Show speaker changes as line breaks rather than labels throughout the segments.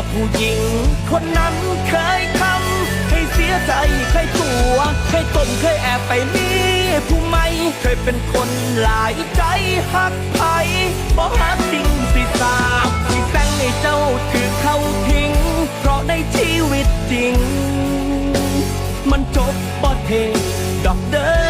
ว่าผู้หญิง คนนั้นเคยทำให้เสียใจเคยตัวเคยต้มเคยแอบไปมีผู้ใหม่เคยเป็นคนหลายใจหักไผบอกหักจริงสิสาวสิแซงให้เจ้าถือเขาทิ้ง เพราะในชีวิตจริง มันจบบ่เทดอกเด้อน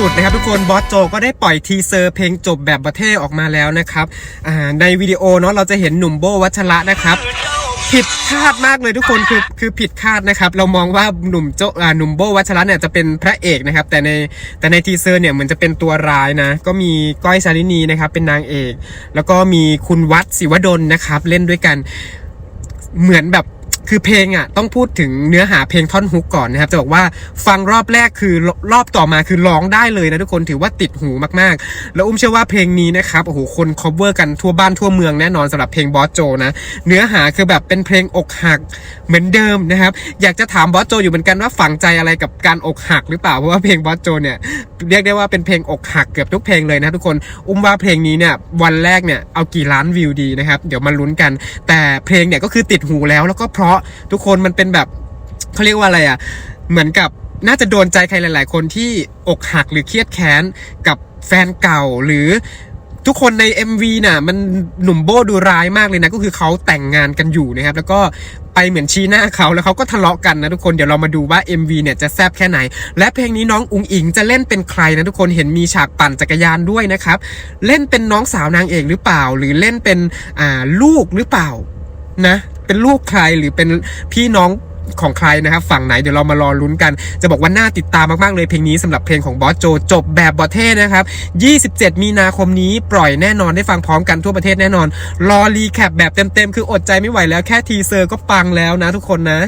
สุดนะครับทุกคนบอสโจก็ได้ปล่อยทีเซอร์เพลงจบแบบประเทศออกมาแล้วนะครับในวิดีโอเนาะเราจะเห็นหนุ่มโบวัชระนะครับผิดคาดมากเลยทุกคนคือคือผิดคาดนะครับ เรามองว่าหนุ่มโจอ่าหนุ่มโบวัชระเนี่ยจะเป็นพระเอกนะครับ แต่ในแต่ในทีเซอร์เนี่ยเหมือนจะเป็นตัวร้ายนะ ก็มีก้อยชาลินีนะครับ เป็นนางเอก แล้วก็มีคุณวัดศิวดลนะครับ เล่นด้วยกันเหมือนแบบ คือเพลงอะต้องพูดถึงเนื้อหาเพลงท่อนฮุกก่อนนะครับจะบอกว่าฟังรอบแรกคือรอบต่อมาคือร้องได้เลยนะทุกคนถือว่าติดหูมากๆ แล้วอุ้มเชื่อว่าเพลงนี้นะครับโอ้โหคน cover กันทั่วบ้านทั่วเมืองแน่นอนสำหรับเพลงบอสโจนะเนื้อหาคือแบบเป็นเพลงอกหักเหมือนเดิมนะครับอยากจะถามบอสโจอยู่เหมือนกันว่าฝังใจอะไรกับการอกหักหรือเปล่าเพราะว่าเพลงบอสโจเนี่ยเรียกได้ว่าเป็นเพลงอกหักเกือบทุกเพลงเลยนะทุกคนอุ้มว่าเพลงนี้เนี่ยวันแรกเนี่ยเอากี่ล้านวิวดีนะครับเดี๋ยวมาลุ้นกัน แต่เพลงเนี่ยก็คือติดหูแล้วแล้วก็เพราะทุกคนมันเป็นแบบเขาเรียกว่าอะไรอะ เหมือนกับน่าจะโดนใจใครหลาย ๆ คนที่อกหักหรือเครียดแค้นกับแฟนเก่าหรือทุกคนใน MV น่ะมันหนุ่มโบดูร้ายมากเลยนะก็คือเขาแต่งงานกันอยู่นะครับ แล้วก็ไปเหมือนชี้หน้าเขาแล้วเขาก็ทะเลาะกันนะทุกคนเดี๋ยวเรามาดูว่า MV เนี่ยจะแซบแค่ไหน และเพลงนี้น้องอุงอิงจะเล่นเป็นใครนะทุกคนเห็นมีฉากปั่นจักรยานด้วยนะครับ เล่นเป็นน้องสาวนางเอกหรือเปล่า หรือเล่นเป็นอ่าลูกหรือเปล่านะ เป็นลูกใครหรือเป็นพี่น้องของใครนะครับฝั่งไหนเดี๋ยวเรามารอลุ้นกัน จะบอกว่าน่าติดตามมาก ๆ เลยเพลงนี้สำหรับเพลงของบอสโจจบแบบบอเท่นะครับ 27 มีนาคมนี้ปล่อยแน่นอนได้ฟังพร้อมกันทั่วประเทศแน่นอน รอรีแคปแบบเต็ม ๆ คืออดใจไม่ไหวแล้วแค่ทีเซอร์ก็ปังแล้วนะทุกคนนะ